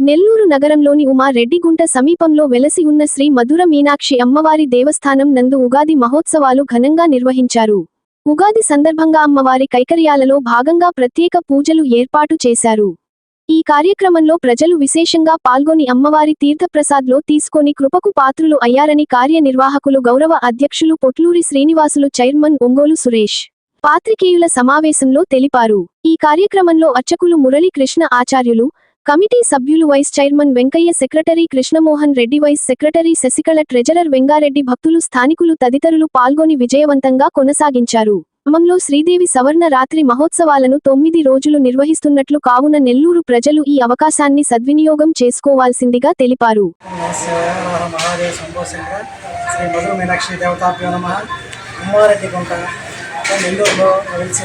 నెల్లూరు నగరంలోని ఉమారెడ్డిగుంట సమీపంలో వెలసి ఉన్న శ్రీ మధుర మీనాక్షి అమ్మవారి దేవస్థానం నందు ఉగాది మహోత్సవాలు ఘనంగా నిర్వహించారు. ఉగాది సందర్భంగా అమ్మవారి కైకర్యాలలో భాగంగా ప్రత్యేక పూజలు ఏర్పాటు చేశారు. ఈ కార్యక్రమంలో ప్రజలు విశేషంగా పాల్గొని అమ్మవారి తీర్థప్రసాద్లో తీసుకొని కృపకు పాత్రులు అయ్యారని కార్యనిర్వాహకులు గౌరవ అధ్యక్షులు పొట్లూరి శ్రీనివాసులు చైర్మన్ ఒంగోలు సురేష్ పాత్రికేయుల సమావేశంలో తెలిపారు. ఈ కార్యక్రమంలో అర్చకులు మురళీకృష్ణ ఆచార్యులు కమిటీ సభ్యులు vice chairman Venkaiah secretary Krishnamohan Reddy vice secretary Sasikala treasurer Vengareddy భక్తులు స్థానికులు తదితరులు పాల్గొని విజయవంతంగా కొనసాగించారు. గ్రామంలో శ్రీదేవి సవర్ణ రాత్రి మహోత్సవాలను తొమ్మిది రోజులు నిర్వహిస్తున్నట్లు కావున నెల్లూరు ప్రజలు ఈ అవకాశాన్ని సద్వినియోగం చేసుకోవాల్సిందిగా తెలిపారు. నెల్లూరులో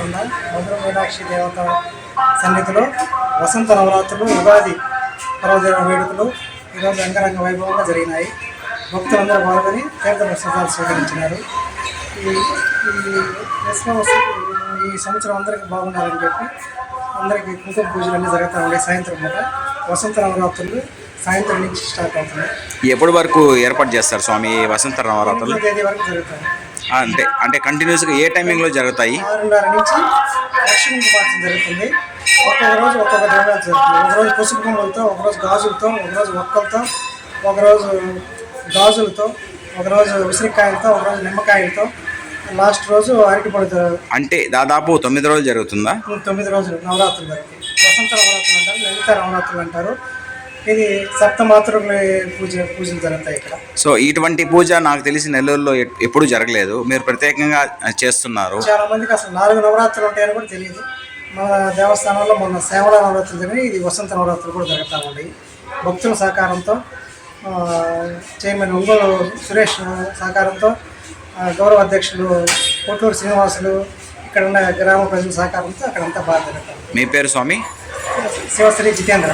ఉన్న మధుర మీనాక్షి దేవత సన్నిధిలో వసంత నవరాత్రులు ఉగాది పర్వదిన వేడుకలు ఈరోజు అంగరంగ వైభవంగా జరిగినాయి. భక్తులందరూ పాల్గొని తీర్థ ప్రసాదాలు స్వీకరించినారు. ఈ ఈ ఈ సంవత్సరం అందరికీ బాగుండాలని చెప్పి అందరికీ కుంకుమ పూజలు అన్నీ జరుగుతూ ఉన్నాయి సాయంత్రం పూట. వసంత నవరాత్రులు సాయంత్రం నుంచి స్టార్ట్ అవుతున్నాయి. ఎప్పటి వరకు ఏర్పాటు చేస్తారు స్వామి వసంత నవరాత్రులు? తేదీ వరకు జరుగుతాయి. అంటే అంటే కంటిన్యూస్గా ఏ టైమింగ్లో జరుగుతాయి? ఆరున్నర నుంచి లక్ష్మీ కుమార్తె జరుగుతుంది. ఒక్కొక్క రోజు ఒక్కొక్క ద్రవ్యాలు జరుగుతుంది. ఒకరోజు పసుపు కొమ్ములతో ఒకరోజు గాజులతో ఒకరోజు ఒక్కలతో ఒకరోజు గాజులతో ఒకరోజు ఉసిరికాయలతో ఒకరోజు నిమ్మకాయలతో లాస్ట్ రోజు అరటిపడి అంటే దాదాపు తొమ్మిది రోజులు జరుగుతుందా? తొమ్మిది రోజులు నవరాత్రులు జరుగుతాయి. వసంత నవరాత్రులు అంటారు లలిత నవరాత్రులు అంటారు. ఇది సప్తమాతృకుల పూజ పూజలు జరుగుతాయి ఇక్కడ. సో ఇటువంటి పూజ నాకు తెలిసి నెల్లూరులో ఎప్పుడూ జరగలేదు. మీరు ప్రత్యేకంగా చేస్తున్నారు. చాలా మందికి అసలు నాలుగు నవరాత్రులు ఉంటాయని కూడా తెలియదు. మన దేవస్థానంలో మొన్న సేవల నవరాత్రులు జరిగి ఇది వసంత నవరాత్రులు కూడా జరుగుతూ ఉన్నాయి. భక్తుల సహకారంతో చైర్మన్ ఒంగోలు సురేష్ సహకారంతో గౌరవ అధ్యక్షులు కోటూరు శ్రీనివాసులు ఇక్కడ ఉన్న గ్రామ ప్రజల సహకారంతో అక్కడంతా బాగా జరుగుతుంది మీ పేరు స్వామి? Sivasri Jitendra.